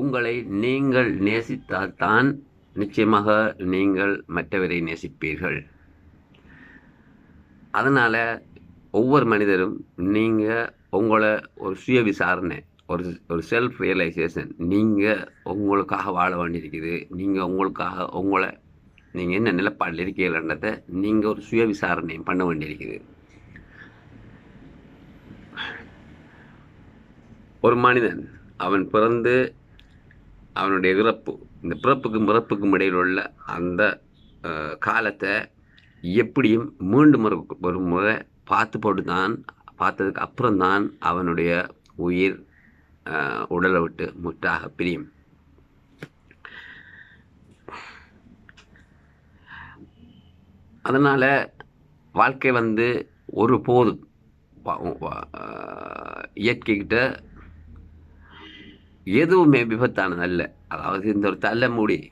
உங்களை நீங்கள் நேசித்தால்தான் நிச்சயமாக நீங்கள் மற்றவரை நேசிப்பீர்கள். அதனால் ஒவ்வொரு மனிதரும் நீங்கள் உங்களை ஒரு சுய விசாரணை ஒரு ஒரு செல்ஃப் ரியலைசேஷன் நீங்கள் உங்களுக்காக வாழ வேண்டியிருக்குது நீங்கள் உங்களுக்காக உங்களை நீங்கள் என்ன நிலப்பாடில் இருக்கீங்கன்றதை நீங்கள் ஒரு சுய விசாரணையும் பண்ண வேண்டியிருக்குது. ஒரு மனிதன் அவன் பிறந்து அவனுடைய இறப்பு இந்த பிறப்புக்கும் பிறப்புக்கும் இடையில் உள்ள அந்த காலத்தை எப்படியும் மீண்டும் ஒரு ஒரு முறை பார்த்து போட்டு தான் பார்த்ததுக்கு அப்புறம்தான் அவனுடைய உயிர் உடலை விட்டு முற்றாக பிரியும். அதனால் வாழ்க்கை வந்து ஒரு போதும். இயற்கைக்கிட்ட எதுவுமே விபத்தானதல்ல அதாவது இந்த ஒரு தலைமுடி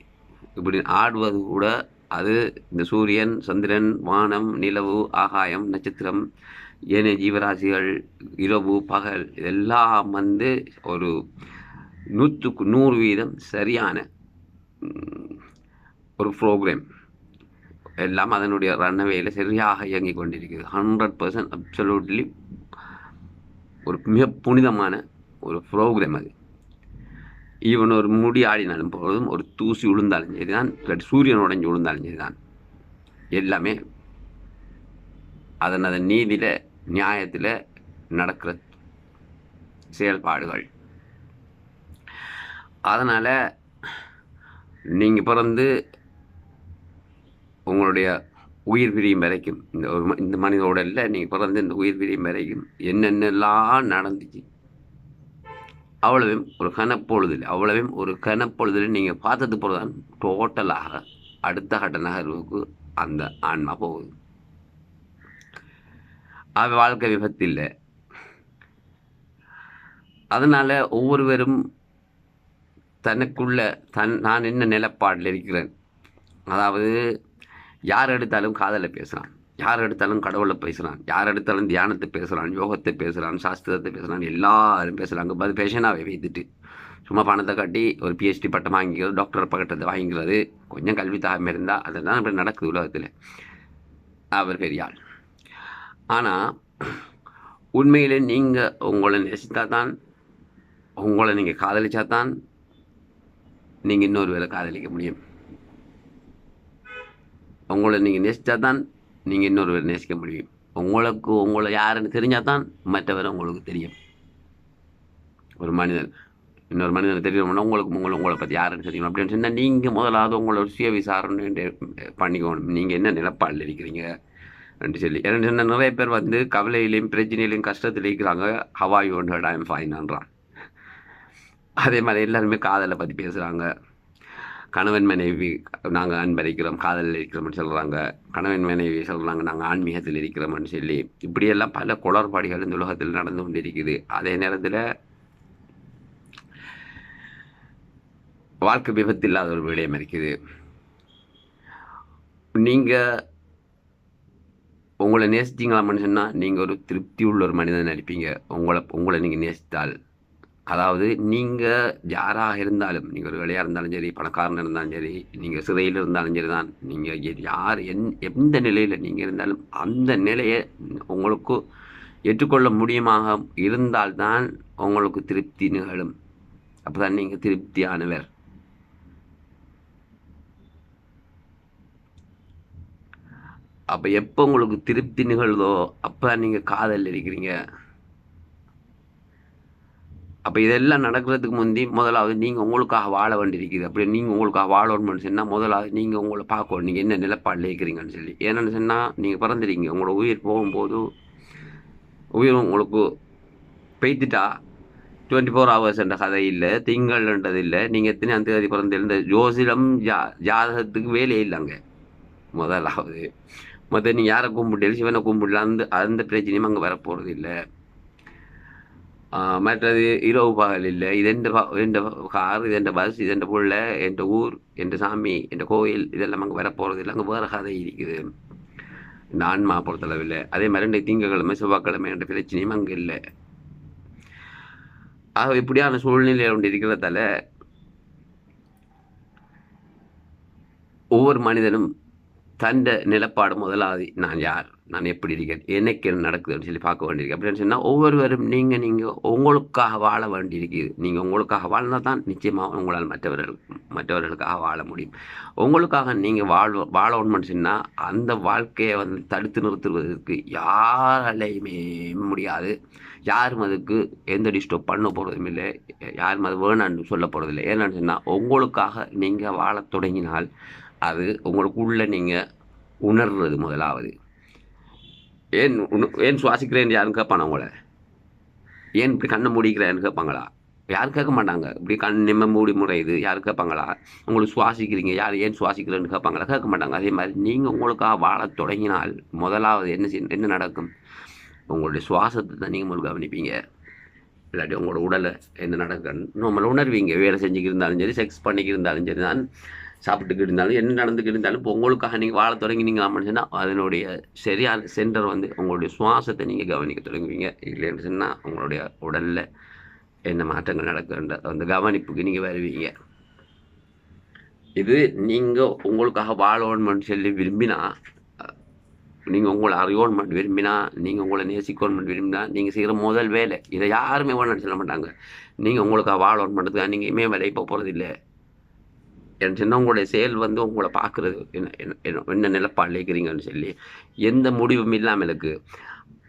இப்படி ஆடுவது கூட அது இந்த சூரியன் சந்திரன் வானம் நிலவு ஆகாயம் நட்சத்திரம் ஏனைய ஜீவராசிகள் இரவு பகல் இதெல்லாம் வந்து ஒரு நூற்றுக்கு நூறு வீதம் சரியான ஒரு ப்ரோக்ராம் எல்லாம் அதனுடைய ரன்னவேயில் சரியாக இயங்கிக் கொண்டிருக்கிறது. ஹண்ட்ரட் பர்சன்ட் அப்சல்யூட்லி ஒரு மிக புனிதமான ஒரு ப்ரோக்ராம் அது. ஈவன் ஒரு முடி ஆடினாலும் போதும் ஒரு தூசி விழுந்தாலும் சரி தான் சூரியன் உடைஞ்சு விழுந்தாலும் சரிதான். எல்லாமே அதன் அதன் நீதியில் நியாயத்தில் நடக்கிற செயல்பாடுகள். அதனால் நீங்கள் பிறந்து உங்களுடைய உயிர் பிரியும் வரைக்கும் இந்த ஒரு இந்த மனித உடலில் நீங்கள் பிறந்து இந்த உயிர் பிரியும் வரைக்கும் என்னென்னலாம் நடந்துச்சு அவ்வளவையும் ஒரு கனப்பொழுதில் அவ்வளவையும் ஒரு கனப்பொழுதில் நீங்கள் பார்த்தது போல தான் டோட்டலாக அடுத்த கட்ட நகர்வுக்கு அந்த ஆன்மா போகுது. அது வாழ்க்கை விபத்து இல்லை. அதனால் ஒவ்வொருவரும் தனக்குள்ள தன் நான் என்ன நிலப்பாடில் இருக்கிறேன்? அதாவது யார் எடுத்தாலும் காதலை பேசலாம் யார் எடுத்தாலும் கடவுளை பேசுகிறான் யார் எடுத்தாலும் தியானத்தை பேசுகிறான் யோகத்தை பேசுகிறான் சாஸ்திரத்தை பேசுகிறான் எல்லாரும் பேசுகிறாங்க அது பேஷனாகவே வைத்துட்டு. சும்மா பணத்தை கட்டி ஒரு பிஹெச்டி பட்டம் வாங்கிக்கிறது டாக்டர் பக்கத்தை வாங்கிக்கிறது. கொஞ்சம் கல்வி தாகம் இருந்தால் அதுதான் இப்படி நடக்குது உலகத்தில். அவர் பெரியாள். ஆனால் உண்மையிலே நீங்கள் உங்களை நேசித்தா தான் உங்களை நீங்கள் காதலிச்சா தான் நீங்கள் இன்னொரு வேலை காதலிக்க முடியும். உங்களை நீங்கள் நேசித்தா தான் நீங்கள் இன்னொரு நேசிக்க முடியும். உங்களுக்கு உங்களை யாருன்னு தெரிஞ்சால் தான் மற்றவர் உங்களுக்கு தெரியும். ஒரு மனிதன் இன்னொரு மனிதனுக்கு தெரியணும்னா உங்களுக்கு உங்களை உங்களை பற்றி யாருன்னு தெரியும். அப்படின்னு சொன்னால் நீங்கள் முதலாவது உங்களோட சுய விசாரணை பண்ணிக்கணும். நீங்கள் என்ன நிலப்பாடில் இருக்கிறீங்க என்று சொல்லி. ஏன்னு சொன்னால் நிறைய பேர் வந்து கவலையிலையும் பிரச்சனையிலையும் கஷ்டத்தில் இருக்கிறாங்க. How are one hurt I'm ஃபைன்ன்றான் அதே மாதிரி எல்லாருமே காதலை பற்றி பேசுகிறாங்க கணவன் மனைவி நாங்கள் அன்பளிக்கிறோம் காதலில் இருக்கிறோம்னு சொல்கிறாங்க கணவன் மனைவி சொல்கிறாங்க நாங்கள் ஆன்மீகத்தில் இருக்கிறோம்னு சொல்லி. இப்படியெல்லாம் பல குளறுபாடுகள் இந்த உலகத்தில் நடந்து கொண்டிருக்குது. அதே நேரத்தில் வாழ்க்கை விபத்து இல்லாத ஒரு விடயம் இருக்குது. நீங்கள் உங்களை நேசித்தீங்களாம்னு சொன்னால் நீங்கள் ஒரு திருப்தி உள்ள ஒரு மனிதன் நடிப்பீங்க உங்களை உங்களை நீங்கள் நேசித்தால். அதாவது நீங்கள் யாராக இருந்தாலும் நீங்கள் ஒரு வேலையாக இருந்தாலும் சரி பணக்காரன் இருந்தாலும் சரி நீங்கள் சிறையில் இருந்தாலும் சரி தான் நீங்கள் யார் எந் எந்த நிலையில் நீங்கள் இருந்தாலும் அந்த நிலையை உங்களுக்கு ஏற்றுக்கொள்ள முடியுமாக இருந்தால்தான் உங்களுக்கு திருப்தி நிகழும். அப்போ தான் நீங்கள் திருப்தியானவர். அப்போ எப்போ உங்களுக்கு திருப்தி நிகழ்தோ அப்போ நீங்கள் காதல் இருக்கிறீங்க அப்போ இதெல்லாம் நடக்கிறதுக்கு முந்தி முதலாவது நீங்கள் உங்களுக்காக வாழ வேண்டியிருக்குது. அப்படி நீங்கள் உங்களுக்காக வாழணும்னு சொன்னால் முதலாவது நீங்கள் உங்களை பார்க்கணும். நீங்கள் என்ன நிலப்பாடில் இருக்கிறீங்கன்னு சொல்லி. ஏன்னு சொன்னால் நீங்கள் பிறந்துருக்கீங்க உங்களோட உயிர் போகும்போது உயிர் உங்களுக்கு பெய்த்துட்டா டுவெண்ட்டி ஃபோர் ஹவர்ஸ் என்ற கதை இல்லை திங்கள்ன்றது இல்லை. நீங்கள் எத்தனை அந்த தேதி பிறந்திருந்த ஜோசிடம் ஜா ஜாதகத்துக்கு வேலையே இல்லைங்க முதலாவது. மற்ற நீ யாரை கும்பிட்டு சிவனை கும்பிடலாம் அந்த அந்த பிரச்சனையும் அங்கே வரப்போகிறது இல்லை மற்றது இரவு பகல் இல்லை இது எந்த எந்த கார் இது எந்த பஸ் இது எந்த புள்ள எந்த ஊர் எந்த சாமி எந்த கோயில் இதெல்லாம் அங்கே வரப்போகிறது இல்லை அங்கே வேறு கதை இருக்குது இந்த ஆன்மா பொறுத்தளவில் அதே மாதிரி ரெண்டு திங்கக்கிழமை செவ்வாய்க்கிழமை என்ற பிரச்சனையும் அங்கே இல்லை ஆக இப்படியான சூழ்நிலை ஒன்று இருக்கிறதால ஒவ்வொரு மனிதனும் தந்த நிலப்பாடு முதலாவது நான் யார் நான் எப்படி இருக்கேன்? எனக்கு என்ன நடக்குதுன்னு சொல்லி பார்க்க வேண்டியிருக்கு. அப்படின்னு சொன்னால் ஒவ்வொருவரும் நீங்கள் நீங்கள் உங்களுக்காக வாழ வேண்டியிருக்குது. நீங்கள் உங்களுக்காக வாழ்ந்தால் தான் நிச்சயமாக உங்களால் மற்றவர்கள் மற்றவர்களுக்காக வாழ முடியும். உங்களுக்காக நீங்கள் வாழ் வாழணும்னு சொன்னால் அந்த வாழ்க்கையை வந்து தடுத்து நிறுத்துவதற்கு யாராலையுமே முடியாது. யாரும் அதுக்கு எந்த டிஸ்டர்ப் பண்ண போகிறதும் இல்லை. யாரும் அது வேணான்னு சொல்ல போகிறதில்லை ஏன்னு சொன்னால் உங்களுக்காக நீங்கள் வாழத் தொடங்கினால் அது உங்களுக்குள்ளே நீங்கள் உணர்றது முதலாவது. ஏன் ஏன் சுவாசிக்கிறேன்னு யாரும் கேட்பானா உங்களை? ஏன் இப்படி கண்ணை மூடிக்கிறேன்னு கேட்பாங்களா? யாரும் கேட்க மாட்டாங்க? இப்படி கண் நிம்ம மூடி முறையுது யாரும் கேட்பாங்களா? உங்களுக்கு சுவாசிக்கிறீங்க யார் ஏன் சுவாசிக்கிறேன்னு கேட்பாங்களா? கேட்க மாட்டாங்க. அதே மாதிரி நீங்கள் உங்களுக்காக வாழ தொடங்கினால் முதலாவது என்ன என்ன நடக்கும்? உங்களுடைய சுவாசத்தை தான் நீங்கள் முதல் கவனிப்பீங்க. இல்லாட்டி உங்களோட உடலை என்ன நடக்குன்னு நம்மளை உணர்வீங்க. வேலை செஞ்சுக்கிருந்தாலும் சரி செக்ஸ் பண்ணிக்கிருந்தாலும் சரி தான் சாப்பிட்டுக்கிட்டு இருந்தாலும் என்ன நடந்துக்கிட்டு இருந்தாலும் இப்போ உங்களுக்காக நீங்கள் வாழ தொடங்கினீங்களாம்னு சொன்னால் அதனுடைய சரியான சென்டர் வந்து உங்களுடைய சுவாசத்தை நீங்கள் கவனிக்க தொடங்குவீங்க. இல்லைன்னு சொன்னால் உங்களுடைய உடலில் என்ன மாற்றங்கள் நடக்குன்ற அந்த கவனிப்புக்கு நீங்கள் வருவீங்க. இது நீங்கள் உங்களுக்காக வாழணும்னு சொல்லி விரும்பினா நீங்கள் உங்களை அறியோன்மெண்ட் விரும்பினா நீங்கள் உங்களை நேசிக்கோன்மெண்ட் விரும்பினா நீங்கள் செய்கிற முதல் வேலை இதை யாருமே ஒன்று சொல்ல மாட்டாங்க. நீங்கள் உங்களுக்காக வாழணும் பண்ணுறதுக்காக நீங்கள் இமே வேலை இப்போ போகிறது என்ன என் உங்களுடைய செயல் வந்து உங்களை பார்க்குறது என்ன என்ன- என்ன- நிலப்பாடு இருக்கிறீங்கன்னு சொல்லி எந்த முடிவும் இல்லாமல் இருக்குது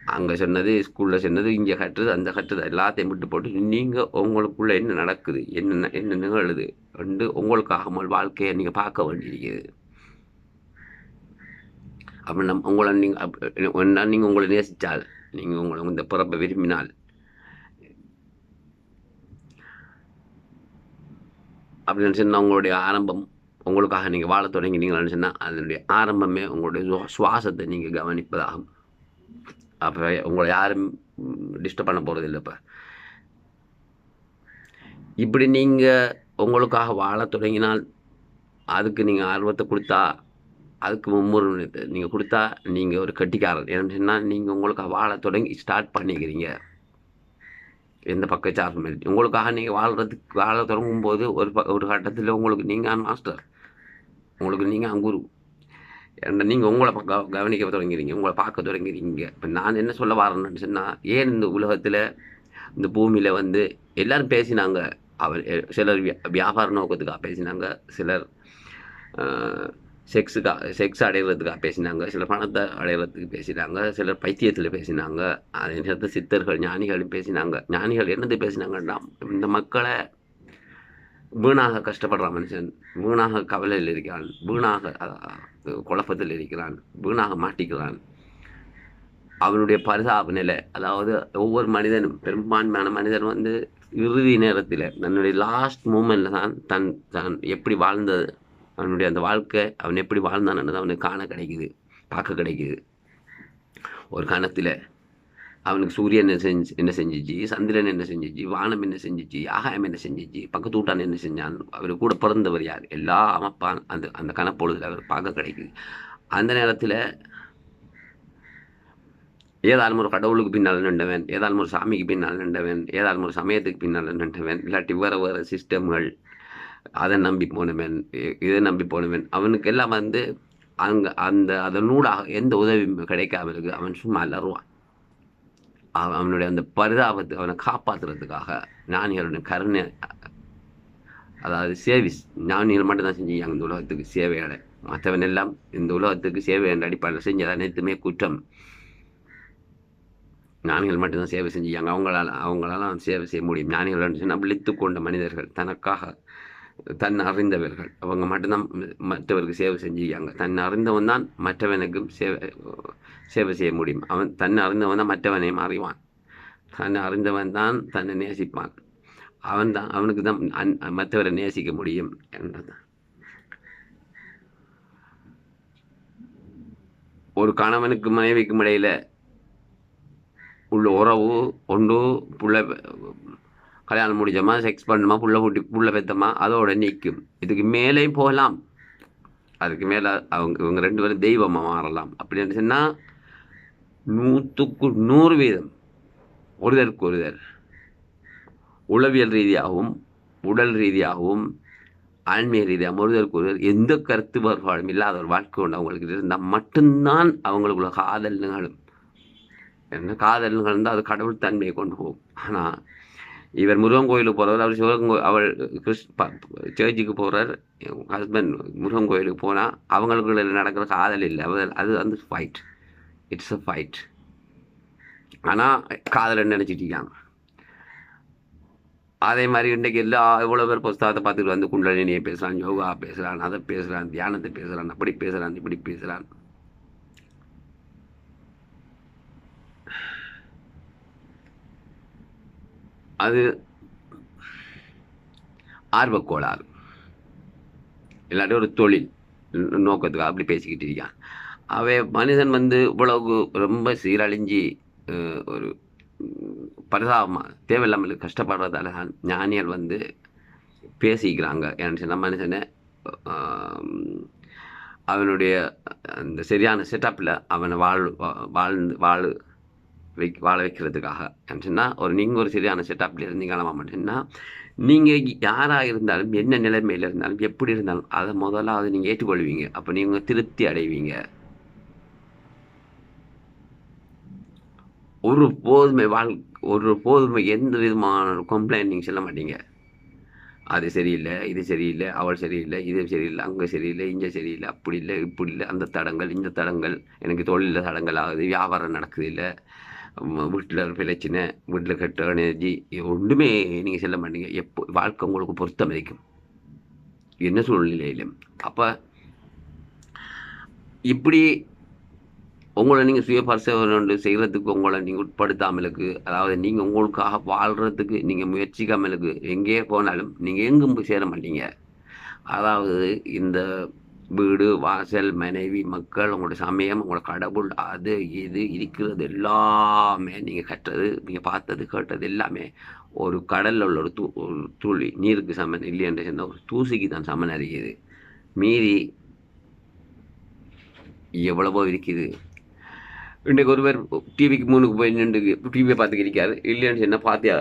அங்கே சொன்னது ஸ்கூலில் சொன்னது இங்கே கட்டுறது அந்த கட்டுறது எல்லாத்தையும் விட்டு போட்டு நீங்கள் உங்களுக்குள்ளே என்ன நடக்குது என்ன என்ன நிகழுது வந்து உங்களுக்காக வாழ்க்கையை நீங்கள் பார்க்க வேண்டியிருக்குது அப்போ நம் உங்களை நீங்கள் நீங்கள் உங்களை நேசித்தால் நீங்கள் உங்களை இந்த பிறப்பை விரும்பினால் அப்படின்னு சொன்னால் உங்களுடைய ஆரம்பம் உங்களுக்காக நீங்கள் வாழ தொடங்கினீங்கன்னு சொன்னால் அதனுடைய ஆரம்பமே உங்களுடைய சுவா- சுவாசத்தை நீங்கள் கவனிப்பதாகும். அப்போ உங்களை யாரும் டிஸ்டர்ப் பண்ண போகிறது இல்லை இப்போ. இப்படி நீங்கள் உங்களுக்காக வாழ தொடங்கினால் அதுக்கு நீங்கள் ஆர்வத்தை கொடுத்தா அதுக்கு மும்முரிமை நீங்கள் கொடுத்தா நீங்கள் ஒரு கட்டிக்காரர். ஏன்னு சொன்னால் நீங்கள் உங்களுக்காக வாழ தொடங்கி ஸ்டார்ட் பண்ணிக்கிறீங்க. எந்த பக்க இல்லை. உங்களுக்காக நீங்கள் வாழ்கிறதுக்கு வாழ தொடங்கும் போது ஒரு ப ஒரு கட்டத்தில் உங்களுக்கு நீங்கள் மாஸ்டர் உங்களுக்கு நீங்கள் அங்குரு ஏன்னா நீங்கள் உங்களை ப- கவனிக்க தொடங்கிறீங்க. உங்களை பார்க்க தொடங்கிறீங்க. இப்போ நான் என்ன சொல்ல வரேன்னு சொன்னால் ஏன் இந்த உலகத்தில் இந்த பூமியில் வந்து எல்லோரும் பேசினாங்க. அவர் சிலர் வியா- வியாபார நோக்கத்துக்காக பேசினாங்க. சிலர் செக்ஸுக்காக செக்ஸ் அடைகிறதுக்காக பேசினாங்க சிலர் பணத்தை அடைகிறதுக்கு பேசினாங்க சிலர் பைத்தியத்தில் பேசினாங்க அதே நேரத்தில் சித்தர்கள் ஞானிகளும் பேசினாங்க. ஞானிகள் என்னது பேசினாங்கன்னா இந்த மக்களை வீணாக கஷ்டப்படுற மனுஷன் வீணாக கவலையில் இருக்கிறான் வீணாக குழப்பத்தில் இருக்கிறான் வீணாக மாட்டிக்கிறான். அவனுடைய பரிதாப நிலை அதாவது ஒவ்வொரு மனிதனும் பெரும்பான்மையான மனிதன் வந்து இறுதி நேரத்தில் தன்னுடைய லாஸ்ட் மூமெண்ட்டில் தான் தன் தான் எப்படி வாழ்ந்தது அவனுடைய அந்த வாழ்க்கை அவன் எப்படி வாழ்ந்தான்னு அவனுக்கு காண கிடைக்குது பார்க்க கிடைக்குது. ஒரு கணத்தில் அவனுக்கு சூரியன் என்ன செஞ்சு என்ன செஞ்சிச்சு சந்திரன் என்ன செஞ்சிச்சு வானம் என்ன செஞ்சிச்சு ஆகாயம் என்ன செஞ்சிச்சு பக்கத்து வீட்டான் என்ன செஞ்சான் அவர் கூட பிறந்தவர் யார்? எல்லா அமைப்பான் அந்த அந்த கணப்பொழுதில் அவர் பார்க்க கிடைக்குது. அந்த நேரத்தில் ஏதாலும் ஒரு கடவுளுக்கு பின்னால் நின்றவன் ஏதாலும் ஒரு சாமிக்கு பின்னால் நின்றவன் ஏதாலும் ஒரு சமயத்துக்கு பின்னால் நின்றவன் இல்லாட்டி வேறு வேறு சிஸ்டம்கள் அதை நம்பி போனவன் இதை நம்பி போனவன். அவனுக்கு எல்லாம் வந்து அங்கே அந்த அதனூடாக எந்த உதவியும் கிடைக்காம இருக்கு. அவன் சும்மா அலறுவான் அவனுடைய அந்த பரிதாபத்தை அவனை காப்பாற்றுறதுக்காக ஞானிகளுடைய கருணை அதாவது சேவிஸ் ஞானிகள் மட்டும்தான் செஞ்சாங்க இந்த உலகத்துக்கு சேவையோட மற்றவன் எல்லாம் இந்த உலகத்துக்கு சேவை என்ற அடிப்படையில் செஞ்சது அனைத்துமே குற்றம். ஞானிகள் மட்டும்தான் சேவை செஞ்சாங்க. அவங்களால அவங்களால சேவை செய்ய முடியும். ஞானிகள் சொன்னால் விழித்து கொண்ட மனிதர்கள் தனக்காக தன் அறிந்தவர்கள் அவங்க மட்டும்தான் மற்றவருக்கு சேவை செஞ்சுக்காங்க தன் அறிந்தவன் தான் மற்றவனுக்கும் சேவை சேவை செய்ய முடியும். அவன் தன்னை அறிந்தவன் தான் மற்றவனையும் அறிவான். தன்னை அறிந்தவன் தான் தன்னை நேசிப்பான். அவன் தான் அவனுக்கு தான் அன்- மற்றவரை நேசிக்க முடியும் என்றது ஒரு கணவனுக்கு மனைவிக்கும் இடையில உள்ள உறவு ஒன்று பிள்ளை கல்யாணம் முடிச்சோமா செக்ஸ் பண்ணோமா புள்ள குட்டி புள்ள பெத்தமா அதோட நிற்கும் இதுக்கு மேலேயும் போகலாம். அதுக்கு மேலே அவங்க இவங்க ரெண்டு பேரும் தெய்வமாக மாறலாம். அப்படின்னு சொன்னால் நூற்றுக்கு நூறு வீதம். ஒருதருக்கு ஒருதர். உளவியல் ரீதியாகவும் உடல் ரீதியாகவும் ஆன்மீக ரீதியாக ஒருவருக்கு ஒருவர் எந்த கருத்து வேறுபாடும் இல்லாத ஒரு வாழ்க்கை உண்டு அவங்களுக்கு இருந்தால் மட்டும்தான் அவங்களுக்குள்ள காதல் நிகழும். என்ன காதல் நிகழ்ந்தால் அது கடவுள் தன்மையை கொண்டு போகும். ஆனால் இவர் முருகன் கோயிலுக்கு போகிறவர் அவர் சிவன் அவள் கிறிஸ் சர்ச்சுக்கு போகிறார் ஹஸ்பண்ட் முருகன் கோயிலுக்கு போனால் அவங்களுக்குள்ள நடக்கிற காதல் இல்லை. அவர் அது வந்து ஃபைட் இட்ஸ் அ ஃபைட் ஆனால் காதலை நினச்சிட்டு இருக்காங்க. அதே மாதிரி இன்றைக்கு எல்லா எவ்வளோ பேர் புஸ்தகத்தை பார்த்துட்டு வந்து குண்டலினியை பேசுகிறான் யோகா பேசுகிறான் அதை பேசுகிறான் தியானத்தை பேசுகிறான் அப்படி பேசுகிறான் இப்படி பேசுகிறான் அது ஆர்வக்கோளாறு. இல்லாட்டி ஒரு தொழில் நோக்கத்துக்காக நோக்கத்துக்கு அப்படி பேசிக்கிட்டு இருக்கான். அவை மனிதன் வந்து இவ்வளவு ரொம்ப சீரழிஞ்சி ஒரு பரிதாபமாக தேவையில்லாமல் கஷ்டப்படுறதால தான் ஞானியர் வந்து பேசிக்கிறாங்க. ஏன்னு சொன்னால் மனுஷனை அவனுடைய அந்த சரியான செட்டப்பில் அவனை வாழ் வா- வாழ்ந்து வாழ் வை வாழ வைக்கிறதுக்காக. அப்படின்னா ஒரு நீங்கள் ஒரு சரியான செட்டப்பில் இருந்தீங்களா அப்படின்னா நீங்கள் யாராக இருந்தாலும் என்ன நிலைமையில் இருந்தாலும் எப்படி இருந்தாலும் அதை முதலாவது நீங்கள் ஏற்றுக்கொள்வீங்க. அப்போ நீங்கள் திருப்தி அடைவீங்க. ஒரு போதுமை வாழ் ஒரு போதுமை எந்த விதமான கம்ப்ளைண்ட் நீங்கள் சொல்ல மாட்டீங்க. அது சரியில்லை இது சரியில்லை அவள் சரியில்லை இது சரியில்லை அங்கே சரியில்லை இங்கே சரியில்லை அப்படி இல்லை இப்படி இல்லை அந்த தடங்கள் இந்த தடங்கள் எனக்கு தொழிலில் தடங்கள் ஆகுது வியாபாரம் நடக்குது இல்லை. வீட்டில் பிரச்சனை வீட்டில் கெட்ட எனர்ஜி ஒன்றுமே நீங்கள் செல்ல மாட்டீங்க. எப்போ வாழ்க்கை உங்களுக்கு பொருத்தம் இருக்கும் என்ன சூழ்நிலையிலும். அப்போ இப்படி உங்களை நீங்கள் சுய பரிசோதனை செய்கிறதுக்கு உங்களை நீங்கள் உட்படுத்தாமலுக்கு அதாவது நீங்கள் உங்களுக்காக வாழ்கிறதுக்கு நீங்கள் முயற்சிக்காமலுக்கு எங்கேயே போனாலும் நீங்கள் எங்கும் போய் சேர மாட்டீங்க. அதாவது இந்த வீடு வாசல் மனைவி மக்கள் உங்களோட சமயம் உங்களோட கடவுள் அது இது இருக்கிறது எல்லாமே நீங்கள் கற்றது நீங்கள் பார்த்தது கேட்டது எல்லாமே ஒரு கடலில் உள்ள ஒரு தூ ஒரு துளி நீருக்கு சமன் இல்லை என்று சொன்னால் ஒரு தூசிக்கு தான் சமன் அறியுது மீறி எவ்வளவோ இருக்குது. இன்றைக்கு ஒருவர் டிவிக்கு மூணுக்கு போய் நின்று டிவியை பார்த்துக்கிட்டு இருக்காரு. இல்லைன்னு சொன்னால் பார்த்தியா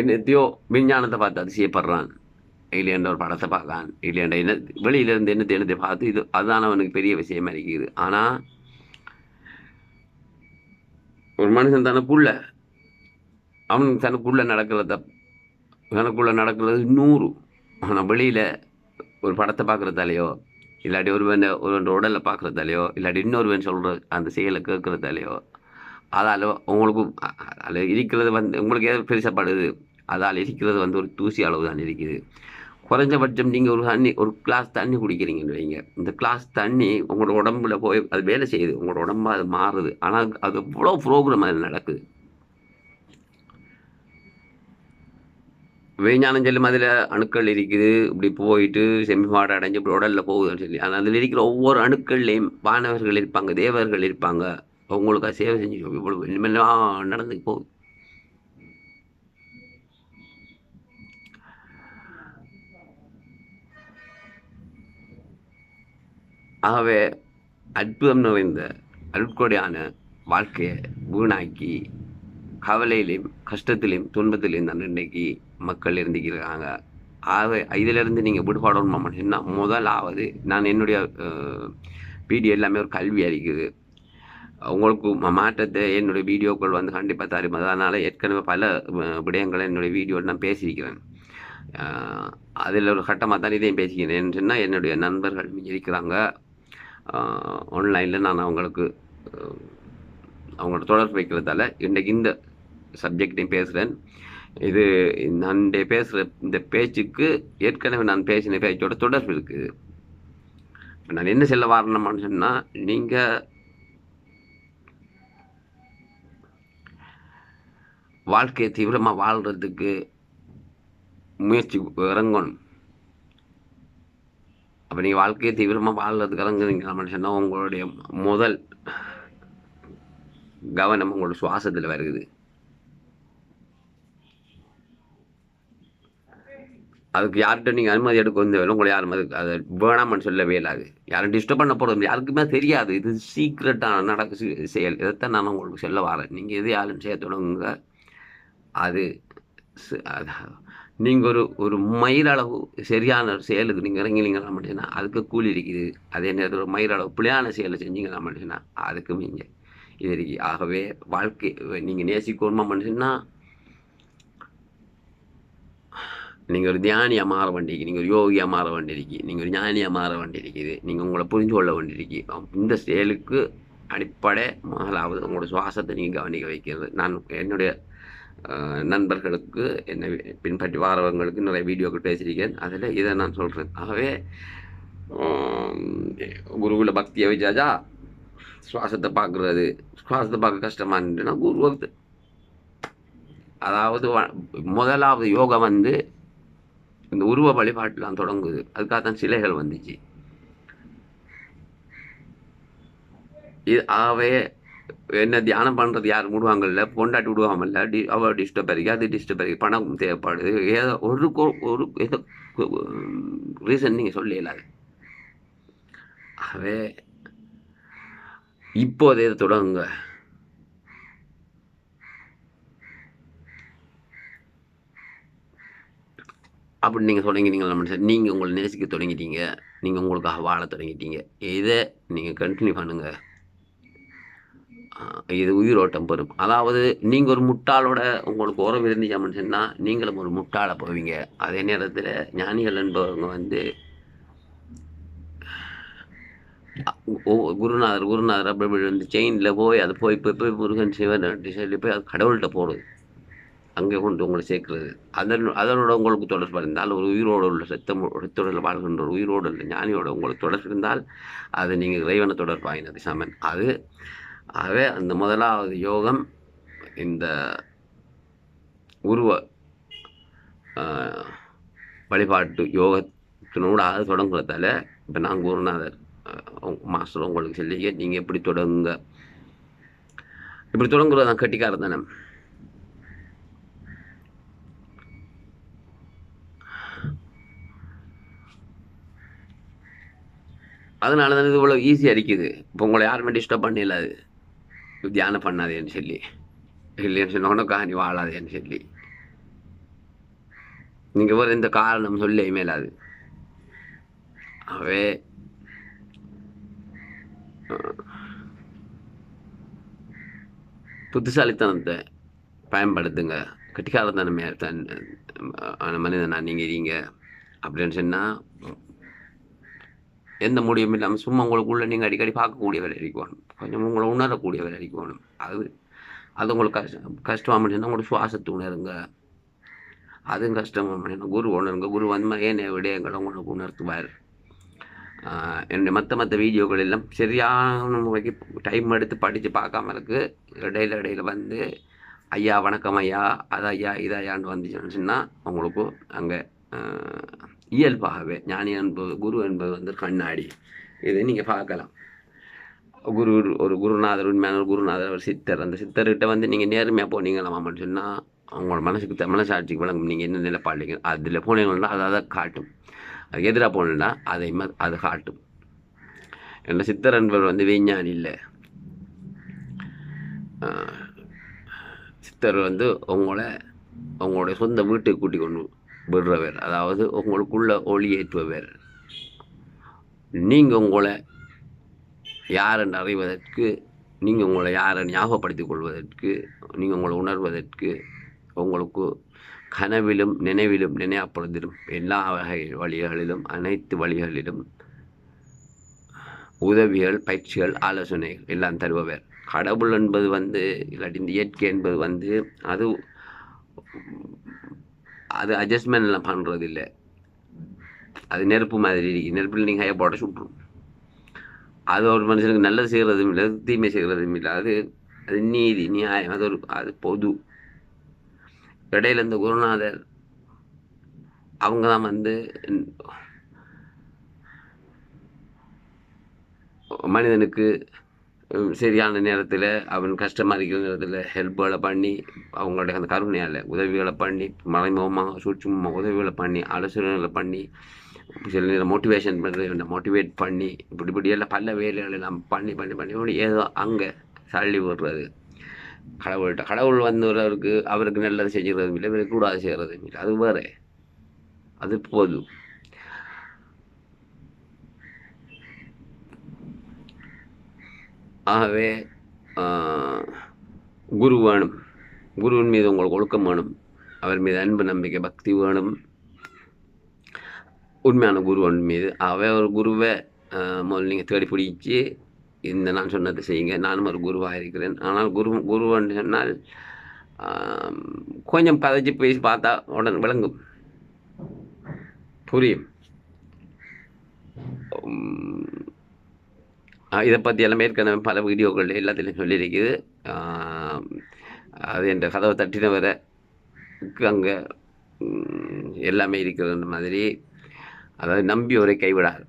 என்னத்தையோ விஞ்ஞானத்தை பார்த்து அதிசயப்படுறான். இல்லையன்ற ஒரு படத்தை பார்க்கான் இல்லையன்ற என்ன வெளியிலேருந்து என்ன தேனத்தை பார்த்து இது அதுதான் அவனுக்கு பெரிய விஷயமா இருக்குது ஆனால் ஒரு மனுஷன் தனக்குள்ள அவன் தனக்குள்ளே நடக்கிறத தனக்குள்ளே நடக்கிறது நூறு. ஆனால் வெளியில் ஒரு படத்தை பார்க்குறதாலையோ இல்லாட்டி ஒருவன் ஒருவன் உடலை பார்க்குறதாலையோ இல்லாட்டி இன்னொருவன் சொல்கிற அந்த செயலை கேட்குறதாலையோ அதால் உங்களுக்கும் அதில் இருக்கிறது வந்து உங்களுக்கு எது பெருசப்படுது அதால் இருக்கிறது வந்து ஒரு தூசி அளவு தான் இருக்குது. குறைஞ்சபட்சம் நீங்கள் ஒரு தண்ணி ஒரு கிளாஸ் தண்ணி குடிக்கிறீங்கன்னு வைங்க. இந்த கிளாஸ் தண்ணி உங்களோட உடம்புல போய் அது வேலை செய்யுது. உங்களோட உடம்பு அது மாறுது. ஆனால் அது எவ்வளோ ப்ரோக்ராம் அதில் நடக்குது. விஞ்ஞானம் செல்லும் அதில் அணுக்கள் இருக்குது. இப்படி போயிட்டு செமிபாடு அடைஞ்சு இப்படி உடலில் போகுதுன்னு சொல்லி. ஆனால் அதில் இருக்கிற ஒவ்வொரு அணுக்கள்லேயும் வானவர்கள் இருப்பாங்க தேவர்கள் இருப்பாங்க. அவங்களுக்காக சேவை செஞ்சு இவ்வளவு இனிமேலாம் நடந்து போகுது. ஆகவே அற்புதம் நிறைந்த அருட்கொடையான வாழ்க்கையை வீணாக்கி கவலையிலையும் கஷ்டத்திலையும் துன்பத்திலையும் தான் இன்றைக்கு மக்கள் இருந்துக்கிறாங்க ஆகவே இதிலிருந்து நீங்கள் விடுபாடணும் அப்படின்னா முதலாவது நான் என்னுடைய வீடியோ எல்லாமே ஒரு கல்வி அறிக்குது உங்களுக்கு மாற்றத்தை என்னுடைய வீடியோக்கள் வந்து கண்டிப்பாக தரும். அதனால் ஏற்கனவே பல விடயங்களை என்னுடைய வீடியோவில் நான் பேசியிருக்கிறேன். அதில் ஒரு கட்டமாக தான் இதையும் பேசிக்கிறேன். ஏன்னு சொன்னால் என்னுடைய நண்பர்கள் இருக்கிறாங்க. ஆன்லைனில் நான் அவங்களுக்கு அஹ், அவங்களோட தொடர்பு வைக்கிறதால இன்றைக்கு இந்த சப்ஜெக்டையும் பேசுகிறேன் இது நான் பேசுகிற இந்த பேச்சுக்கு ஏற்கனவே நான் பேசின பேச்சோட தொடர்பு இருக்குது நான் என்ன சொல்ல வரணுமான்னு சொன்னால் நீங்கள் வாழ்க்கையை தீவிரமாக வாழ்கிறதுக்கு முயற்சி இறங்கணும். அப்போ நீங்கள் வாழ்க்கையை தீவிரமாக வாழ்றதுக்கு இறங்குறீங்க சொன்னால் உங்களுடைய முதல் கவனம் உங்களோட சுவாசத்தில் வருது. அதுக்கு யார்கிட்ட நீங்கள் அனுமதி எடுக்க வந்து உங்களை யாரும் அது அதை வேணாமன்னு சொல்லவே இல்லாது யாரும் டிஸ்டர்ப் பண்ண போகிறது யாருக்குமே தெரியாது. இது சீக்ரெட்டான நடக்க செயல். இதைத்தான் நான் உங்களுக்கு சொல்ல வரேன். நீங்கள் எது யாரும் செய்ய தொடங்குங்க. அது அது நீங்கள் ஒரு ஒரு மயிரளவு சரியான ஒரு செயலுக்கு நீங்கள் இறங்கினீங்களா அப்படின்னா அதுக்கு கூலி இருக்குது. அதே நேரத்தில் ஒரு மயிரளவு பிள்ளையான செயலை செஞ்சீங்களா அப்படின்னா அதுக்கு நீங்கள் இது இருக்கு ஆகவே வாழ்க்கை நீங்கள் நேசிக்கணுமா மனுஷன்னா நீங்கள் ஒரு தியானியாக மாற வேண்டியிருக்கு. நீங்கள் ஒரு யோகியாக மாற வேண்டியிருக்கு. நீங்கள் ஒரு ஞானியாக மாற வேண்டியிருக்குது. நீங்கள் உங்களை புரிஞ்சு கொள்ள வேண்டியிருக்கு. இந்த செயலுக்கு அடிப்படை முதலாவது உங்களோட சுவாசத்தை நீங்கள் கவனிக்க வைக்கிறது. நான் என்னுடைய நண்பர்களுக்கு என்னை பின்பற்றி வாரவங்களுக்கு நிறைய வீடியோக்கள் பேசியிருக்கேன். அதில் இதை நான் சொல்கிறேன். ஆகவே குருவில் பக்தியை வச்சாச்சா சுவாசத்தை பார்க்குறது. சுவாசத்தை பார்க்க கஷ்டமா இருந்துச்சுன்னா குரு வகுத்து அதாவது முதலாவது யோகம் வந்து இந்த உருவ வழிபாட்டுலாம் தொடங்குது. அதுக்காக தான் சிலைகள் வந்துச்சு. இது ஆகவே என்ன தியானம் பண்ணுறது யார்? விடுவாங்கல்ல பொண்டாட்டி விடுவாங்கல்ல டி அவ டிஸ்டர்ப் ஆகிருக்கு அது டிஸ்டர்ப் ஆகிருக்கு பணம் தேவைப்படுது ஏதோ ஒரு ஒரு ஏதோ ரீசன் நீங்கள் சொல்லல அது ஆகவே இப்போதே இதை தொடங்குங்க? அப்படி நீங்கள் தொடங்கிட்டீங்களா மனுஷன் நீங்கள் உங்களை நேசிக்க தொடங்கிட்டீங்க நீங்கள் உங்களுக்காக வாழ தொடங்கிட்டீங்க இதை நீங்கள் கண்டினியூ பண்ணுங்கள் இது உயிரோட்டம் பெறும். அதாவது நீங்கள் ஒரு முட்டாளோட உங்களுக்கு உறவு இருந்துச்சா சொன்னால் நீங்களும் ஒரு முட்டாளை போவீங்க. அதே நேரத்தில் ஞானிகள் என்பவங்க வந்து குருநாதர் குருநாதர் அப்படி வந்து செயினில் போய் அது போய் போய் போய் முருகன் சிவன் அப்படி சொல்லி போய் அது கடவுள்கிட்ட போடுது. அங்கே கொண்டு உங்களை சேர்க்கிறது. அதன் அதனோட உங்களுக்கு தொடர்பு இருந்தால் ஒரு உயிரோடு உள்ள செத்தம் ரத்தோட வாழ்கின்ற ஒரு உயிரோடு உள்ள ஞானியோட உங்களுக்கு தொடர்பு இருந்தால் அது நீங்கள் இறைவனை தொடர்பாயினது சமன். அது ஆகவே அந்த முதலாவது யோகம் இந்த உருவ ஆஹ், வழிபாட்டு யோகத்தினோட அது தொடங்குறதால இப்போ நான் குருநாதர் மாஸ்டர் உங்களுக்கு சொல்லிங்க நீங்கள் எப்படி தொடங்குங்க? இப்படி தொடங்குறது தான் கட்டிக்காரர் தானே? அதனால தான் இது இவ்வளோ ஈஸியாக இருக்குது இப்போ உங்களை யாருமே டிஸ்டர்ப் பண்ணல அது தியானம் பண்ணாதேன்னு சொல்லி இல்லைன்னு சொன்ன உனக்கா நீ வாழாதேன்னு சொல்லி நீங்கள் வேறு எந்த காரணம் சொல்லி மேலாது அவே புத்திசாலித்தனத்தை பயன்படுத்துங்க கட்டிக்காரத்தனமே தன் அஹ், மனிதனா நீங்கள் இருங்க அப்படின்னு சொன்னால் எந்த முடிவும் இல்லாமல் சும்மா உங்களுக்குள்ளே நீங்கள் அடிக்கடி பார்க்கக்கூடியவர் இருக்கணும். கொஞ்சம் உங்களை உணரக்கூடியவர் இருக்கணும். அது அது உங்களுக்கு கஷ்டம் கஷ்டமாக முடிச்சுன்னா உங்களோட சுவாசத்தை உணருங்க. அதுவும் கஷ்டமாக முடியும் குரு உணருங்க. குரு வந்து ஏன் விடயங்களை உங்களுக்கு உணர்த்துவார். என்னுடைய மற்ற மற்ற வீடியோக்கள் எல்லாம் சரியான முறைக்கு டைம் எடுத்து படித்து பார்க்காம இருக்கு. இடையில இடையில வந்து ஐயா வணக்கம் ஐயா. அது ஐயா இது ஐயான்னு வந்துச்சுன்னு சொன்னால் உங்களுக்கு அங்கே இயல்பாகவே ஞானி என்பது குரு என்பது வந்து கண்ணாடி. இதை நீங்கள் பார்க்கலாம். குரு ஒரு குருநாதர் உண்மையான ஒரு குருநாதர் ஒரு சித்தர். அந்த சித்தர்கிட்ட வந்து நீங்கள் நேர்மையாக போனீங்களாமான்னு சொன்னால் அவங்களோட மனசுக்கு மனசாட்சிக்கு வழங்கும். நீங்கள் என்ன நிலைப்பாடுங்க அதில் போனீங்கன்னா அதை அதை காட்டும். அதுக்கு எதிராக போனீங்கன்னா அதை அது காட்டும். என்ன சித்தர் என்பவர் வந்து விஞ்ஞானி இல்லை. சித்தர் வந்து உங்களை உங்களுடைய சொந்த வீட்டுக்கு கூட்டி கொண்டு விடுறவர் அதாவது உங்களுக்குள்ள ஒளி ஏற்றுபவர் நீங்கள் உங்களை யாரென்று அறிவதற்கு நீங்கள் உங்களை யாரை ஞாபகப்படுத்திக் கொள்வதற்கு நீங்கள் உங்களை உணர்வதற்கு உங்களுக்கு கனவிலும் நினைவிலும் நினைவப்படுத்திலும் எல்லா வகை வழிகளிலும் அனைத்து வழிகளிலும் உதவிகள் பயிற்சிகள் ஆலோசனைகள் எல்லாம் தருபவர். கடவுள் என்பது வந்து இல்லாட்டி இந்த இயற்கை என்பது வந்து அது அது அட்ஜஸ்ட்மெண்ட் எல்லாம் பண்ணுறது இல்லை. அது நெருப்பு மாதிரி இருக்குது நெருப்பில் நீங்கள் ஹையாக போட சுட்டுரும். அது ஒரு மனுஷனுக்கு நல்லது செய்கிறதும் இல்லை தீமை செய்கிறதும் இல்லை. அது அது நீதி நியாயம் அது ஒரு அது பொது. இடையில இந்த குருநாதர் அவங்க தான் வந்து மனிதனுக்கு சரியான நேரத்தில் அவன் கஷ்டமாக இருக்கிற நேரத்தில் ஹெல்ப்புகளை பண்ணி அவங்களுடைய அந்த கருணையால் உதவிகளை பண்ணி மறைமுகமாக சூட்சமாக உதவிகளை பண்ணி ஆலோசனைகளை பண்ணி சில நேரம் மோட்டிவேஷன் பண்ணுறது மோட்டிவேட் பண்ணி இப்படி இப்படி எல்லாம் பல வேலைகளை நாம் பண்ணி பண்ணி பண்ணி பண்ணி ஏதோ அங்கே தள்ளி விடுறது. கடவுள்கிட்ட கடவுள் வந்து அவருக்கு நல்லது செஞ்சுக்கிறதும் இல்லை இவருக்கு கூடாது செய்கிறதும் இல்லை. அது வேறு. அது போதும். ஆகவே குரு வேணும் குருவின் மீது உங்களுக்கு ஒழுக்கம் வேணும் அவர் மீது அன்பு நம்பிக்கை பக்தி வேணும். உண்மையான குருவன் மீது. ஆகவே ஒரு குருவை முதல்ல நீங்கள் தேடி பிடிச்சி இந்த நான் சொன்னதை செய்யுங்க. நானும் ஒரு குருவாக இருக்கிறேன். ஆனால் குரு குருவன் சொன்னால் கொஞ்சம் பதைச்சு பேசி பார்த்தா உடனே விளங்கும். புரியும்? இதை பற்றி எல்லாம் ஏற்கனவே பல வீடியோக்கள் எல்லாத்துலேயும் சொல்லியிருக்குது. அது என்ற கதவை தட்டினவரை அங்கே எல்லாமே இருக்கிற மாதிரி. அதாவது நம்பி ஒரே கைவிடாது.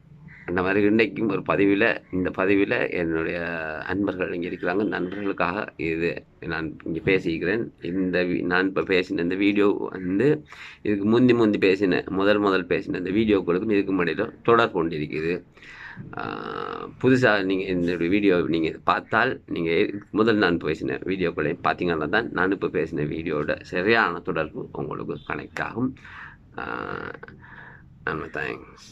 அந்த மாதிரி இன்றைக்கும் ஒரு பதிவில் இந்த பதிவில் என்னுடைய அன்பர்கள் இங்கே இருக்கிறாங்க. நண்பர்களுக்காக இது நான் இங்கே பேசிக்கிறேன். இந்த நான் இப்போ பேசின இந்த வீடியோ வந்து இதுக்கு முந்தி முந்தி பேசின முதல் முதல் பேசின இந்த வீடியோக்களுக்கும் இதுக்கு முன்னாடியில் தொடர் கொண்டிருக்குது. புதுசாக நீங்கள் என்னுடைய வீடியோ நீங்கள் பார்த்தால் நீங்கள் முதல் நான் பேசின வீடியோக்களை பார்த்தீங்கன்னா தான் நான் இப்போ பேசின வீடியோட சரியான தொடர்பு உங்களுக்கு கனெக்ட் ஆகும். நம்ம தேங்க்ஸ்